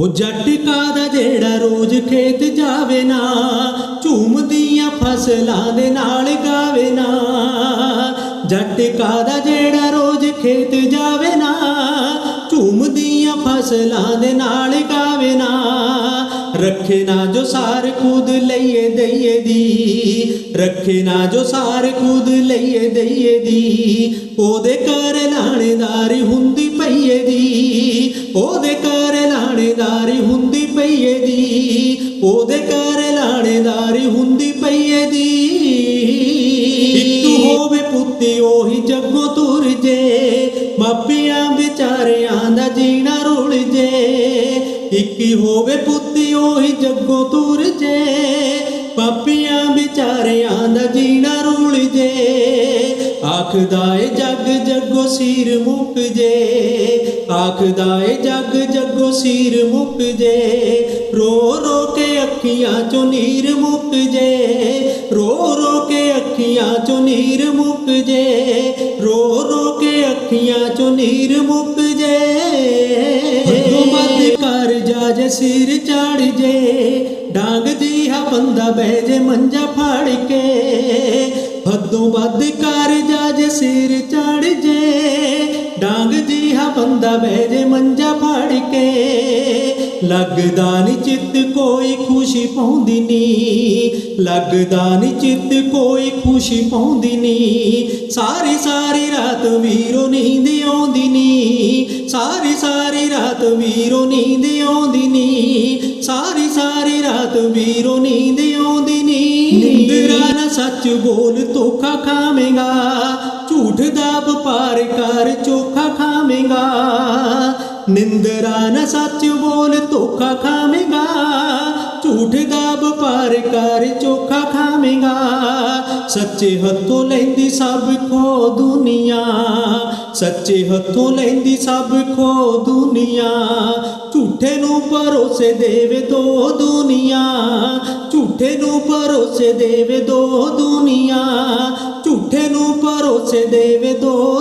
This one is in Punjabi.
ਉਹ ਜੱਟ ਕਾਦਾ ਜਿਹੜਾ ਰੋਜ਼ ਖੇਤ ਜਾਵੇ ਨਾ ਝੂਮਦੀਆਂ ਫਸਲਾਂ ਦੇ ਨਾਲ ਗਾਵੇ ਨਾ। ਜੱਟ ਕਾਦਾ ਜਿਹੜਾ ਰੋਜ਼ ਖੇਤ ਜਾਵੇ ਨਾ ਝੂਮਦੀਆਂ ਫਸਲਾਂ ਦੇ ਨਾਲ ਗਾਵੇ ਨਾ। ਰੱਖੇ ਨਾ ਜੋ ਸਾਰ ਖੁਦ ਲਈਏ ਦਈਏ ਦੀ, ਰੱਖੇ ਨਾ ਜੋ ਸਾਰ ਖੁਦ ਲਈਏ ਦਈਏ ਦੀ। ਉਹਦੇ ਕਰ ਲਾਣੇਦਾਰੀ ਹੁੰਦੀ ਪਈਏ ਦੀ ਉਹਦੇ ਘਰ ਲਾਣੇਦਾਰੀ ਹੁੰਦੀ ਪਈਏ ਦੀ ਇੱਕ ਹੋਵੇ ਪੁੱਤੀ, ਉਹੀ ਜੱਗੋ ਤੁਰ ਜੇ। ਮਾਪਿਆਂ ਵਿਚਾਰਿਆਂ ਦਾ ਜੀਣਾ ਰੁਲ ਜੇ। ਇੱਕ ਹੋਵੇ ਪੁੱਤੀ, ਉਹੀ ਜੱਗੋ ਤੁਰ ਜੇ। ਪਾਪੀਆਂ ਵਿਚਾਰਿਆਂ ਦਾ ਜੀਣਾ ਰੁਲ ਜੇ। ਆਖਦਾ ਏ ਜੱਗ ਜੱਗੋ ਸਿਰ ਮੁੱਕ ਜੇ। ਆਖਦਾ ਏ ਜੱਗ ਜੱਗੋ ਸੀਰ ਮੁੱਕ ਜੇ, ਰੋ ਰੋ ਕੇ ਅੱਖੀਆਂ ਚੋਂ ਨੀਰ ਮੁੱਕ ਜੇ, ਰੋ ਰੋ ਕੇ ਅੱਖੀਆਂ ਚੋਂ ਨੀਰ ਮੁੱਕ ਜੇ, ਰੋ ਰੋ ਕੇ ਅੱਖੀਆਂ ਚੋਂ ਨੀਰ ਮੁੱਕ ਜੇ। ਹੱਦੋਂ ਮੱਦ ਕਰ ਜਾ ਜੇ, ਸਿਰ ਚੜ ਜੇ, ਡਾਂਗ ਦੀ ਹਾ ਬੰਦਾ ਬਹਿ ਜੇ, ਮੰਜਾ ਫੜ ਕੇ। ਹੱਦੋਂ ਵੱਧ ਕਰ ਜਾ ਜੇ, ਸਿਰ ਚੜ ਦੀ ਬਹਿ ਜੇ ਮੰਜਾ ਫੜ ਕੇ। ਲੱਗਦਾ ਨੀ ਚਿੱਤ ਕੋਈ ਖੁਸ਼ੀ ਪਾਉਂਦੀ ਨੀ। ਲੱਗਦਾ ਨੀ ਚਿੱਤ ਕੋਈ ਖੁਸ਼ੀ ਪਾਉਂਦੀ ਨੀ। ਸਾਰੀ ਸਾਰੀ ਰਾਤ ਵੀਰੋ ਨੀਂਦ ਆਉਂਦੀ ਨੀ। ਸਾਰੀ ਸਾਰੀ ਰਾਤ ਵੀਰੋ ਨੀਂਦ ਆਉਂਦੀ ਨੀ। ਸਾਰੀ ਸਾਰੀ ਰਾਤ ਵੀਰੋ ਨੀਂਦ ਆਉਂਦੀ ਨੀ। ਨਿੰਦਰਾ ਨਾ ਸੱਚ ਬੋਲ ਧੋਖਾ ਖਾਵੇਂਗਾ। ਝੂਠ ਦਾ ਵਪਾਰ ਕਰ ਚੋਖਾ ਖਾਵੇਂਗਾ ਨਿੰਦਰਾ ਨਾ ਸੱਚ ਬੋਲ ਧੋਖਾ ਖਾਵੇਂਗਾ ਝੂਠ ਦਾ ਵਪਾਰ ਕਰ ਚੋਖਾ ਖਾਵੇਂਗਾ ਸੱਚੇ ਹੱਥੋਂ ਲੈਂਦੀ ਸਭ ਖੋ ਦੁਨੀਆ ਸੱਚੇ ਹੱਥੋਂ ਲੈਂਦੀ ਸਭ ਖੋ ਦੁਨੀਆ ਝੂਠੇ ਨੂੰ ਭਰੋਸੇ ਦੇਵੇ ਦੋ ਦੁਨੀਆ ਝੂਠੇ ਨੂੰ ਭਰੋਸੇ ਦੇਵੇ ਦੋ ਦੁਨੀਆ ਝੂਠੇ ਨੂੰ ਭਰੋਸੇ ਦੇਵੇ ਦੋ